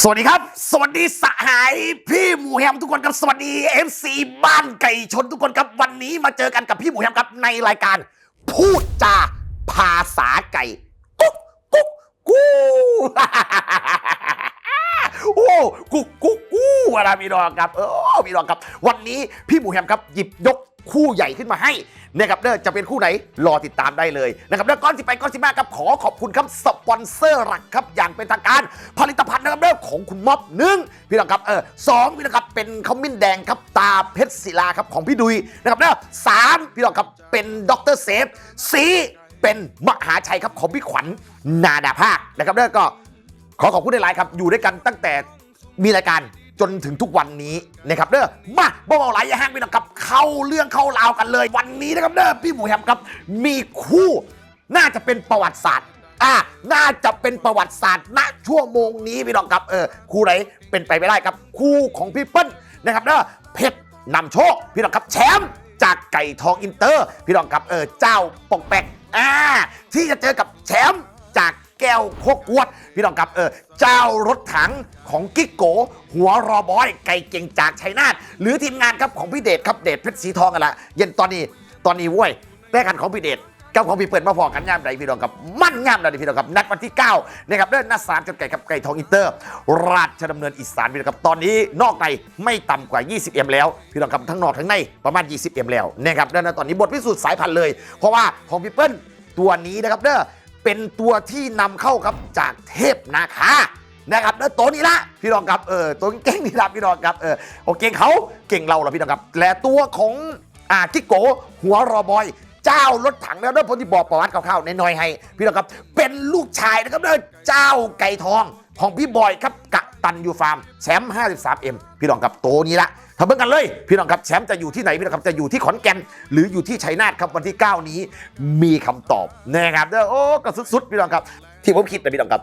สวัสดีครับ สวัสดีสหายพี่หมูแฮมทุกคนครับสวัสดีเอฟซีบ้านไก่ชนทุกคนครับวันนี้มาเจอกันกับพี่หมูแฮมครับในรายการ พูดจาภาษาไก่กุ๊กกุ๊กกูโอ้กุ๊กกุ๊กกูอะไรพี่น้องครับเออพี่น้องครับ วันนี้พี่หมูแฮมครับหยิบยก คู่ใหญ่ขึ้นมาให้นะครับเด้อจะเป็นคู่ไหนรอติดตามได้เลยนะครับเด้อก้อนสิไปก้อนสิมาครับขอขอบคุณครับสปอนเซอร์หลักครับอย่างเป็นทางการผลิตภัณฑ์นะครับเด้อของคุณม็อบหนึ่งพี่น้องครับเออสองพี่น้องครับเป็นขมิ้นแดงครับตาเพชรศิลาครับของพี่ดุยนะครับเด้อสามพี่น้องครับเป็นด็อกเตอร์เซฟสี่เป็นมหาชัยครับของพี่ขวัญนาดาภาคนะครับเด้อก็ขอขอบคุณในไลน์ครับอยู่ด้วยกันตั้งแต่มีรายการ จนถึงทุกวันนี้นะครับเด้อมาบ่เอาไหลอย่าห้างพี่น้องครับ เข้าเรื่องเข้าราวกันเลย วันนี้นะครับเด้อพี่หมูแฮมครับ มีคู่น่าจะเป็นประวัติศาสตร์อ่าน่าจะเป็นประวัติศาสตร์ณชั่วโมงนี้พี่น้องครับเออคู่ไหนเป็นไปไม่ได้ครับ คู่ของพี่เปิ้ลนะครับเด้อเพชรนำโชคพี่น้องครับแชมป์จากไก่ทองอินเตอร์ พี่น้องครับเออเจ้าปองแปกอ่าที่จะเจอกับแชมป์ แก้วโคกวด พี่น้องครับเออเจ้ารถถังของกิ๊กโก หัวรอบอยไก่เก่งจากชัยนาทหรือทีมงานครับของพี่เดชครับเดชเพชรสีทองกันละเย็นตอนนี้ตอนนี้เว้ยแรกกันของพี่เดชกับของพี่เปิดมาพอกันย่ามใดพี่น้องครับมั่นย่ามใดพี่น้องครับนัดวันที่9นะครับเดินน้าสามจนไก่กับไก่ทองอินเตอร์ ราชดำเนินอีสานพี่น้องครับตอนนี้นอกในไม่ต่ำกว่า 20 m แล้วพี่น้องครับทั้งนอกทั้งในประมาณ 20 m แล้วนะครับเดินตอนนี้บทพิสูจน์สายพันธุ์เลย เพราะว่าของพี่เปิ้ลตัวนี้นะครับเด้อ เป็นตัวที่นำเข้าครับจากเทพนาคานะครับแล้วตัวนี้ละพี่น้องครับเออตัวเก่งนี่ละพี่น้องครับเออโอเก่งเขาเก่งเราเหรอพี่น้องครับและตัวของอ่ากิโกหัวรอบอย เจ้ารถถังแล้วด้วยผมที่บอกประวัติคร่าวๆน้อยๆให้ พี่น้องครับเป็นลูกชายนะครับเด้อเจ้าไก่ทองของพี่บอยครับกะตันยูฟาร์มแชมป์ 53M พี่น้องครับตัวนี้ละ ทำเบิ่งกันเลย พี่น้องครับแชมป์จะอยู่ที่ไหนพี่น้องครับจะอยู่ที่ขอนแก่นหรืออยู่ที่ชัยนาทครับวันที่ 9 นี้มีคำตอบนะครับเด้อโอ้ก็สุดๆพี่น้องครับ ที่ผมคิดนะพี่น้องครับ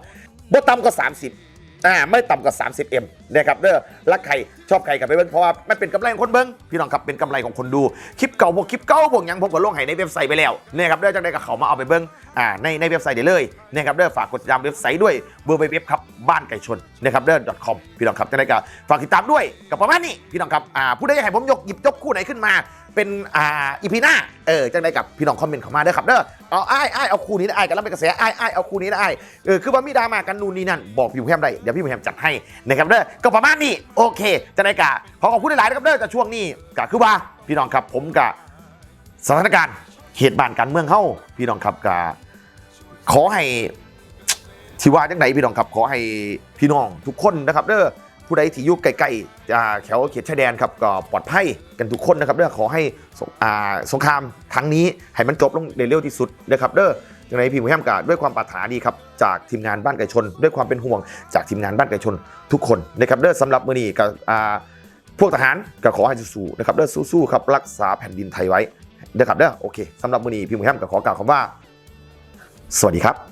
บ่ต่ำกว่า30 อ่าไม่ต่ำกว่า 30M นะครับเด้อรักใครชอบใครกับไปเบิ้งเพราะว่ามันเป็นกำไรของคนเบิ้งพี่น้องครับเป็นกำไรของคนดูคลิปเก่าพวกคลิปเก่าพวกยังผมก็ลงให้ในเว็บไซต์ไปแล้วนะครับเด้อจังได้กับเขามาเอาไปเบิ้งอ่าในในเว็บไซต์ได้เลยนะครับเด้อฝากกดติดตามเว็บไซต์ด้วยเบอร์ไปเว็บครับบ้านไก่ชนนะครับเด้อ .com พี่น้องครับจังได้กับฝากติดตามด้วยกับประมาณนี้พี่น้องครับอ่าผู้ใดอยากให้ผมยกหยิบยกคู่ไหนขึ้นมา เป็นอ่าอีพีหน้าเออจังได้กับพี่น้องคอมเมนต์เข้ามาเด้อครับเด้อเอาไอ้ไอ้ายเอาคู่นี้นะไอ้ายกันแล้วเป็นกระแสไอ้ไอ้ายเอาคู่นี้นะไอ้ายเออคือว่ามีดราม่ากันนู่นนี่นั่นบอกพี่แฮมได้เดี๋ยวพี่แฮมจัดให้นะครับเด้อก็ประมาณนี้โอเคจังได้กับขอขอบคุณหลายๆนะครับเด้อแต่ช่วงนี้ก็คือว่าพี่น้องครับผมกับสถานการณ์เหตุบานการเมืองเข้าพี่น้องครับกับขอให้ที่ว่าจังไหนพี่น้องครับขอให้พี่น้องทุกคนนะครับเด้อ ผู้ใดที่อยู่ใกล้ๆแถวเขตชายแดนครับก็ปลอดภัยกันทุกคนนะครับเด้อขอให้สงสงครามครั้งนี้ให้มันจบลงเร็วที่สุดนะครับเด้อจังไหนพี่หมูแฮมกาด้วยความปรารถนาดีครับจากทีมงานบ้านไก่ชน ด้วยความเป็นห่วงจากทีมงานบ้านไก่ชนทุกคนนะครับเด้อสำหรับมือนี้ก็อ่าพวกทหารก็ขอให้สู้ๆนะครับเด้อสู้ๆครับรักษาแผ่นดินไทยไว้นะครับเด้อโอเคสำหรับมือนี้พี่หมูแฮมก็ขอกล่าวคำว่า สวัสดีครับ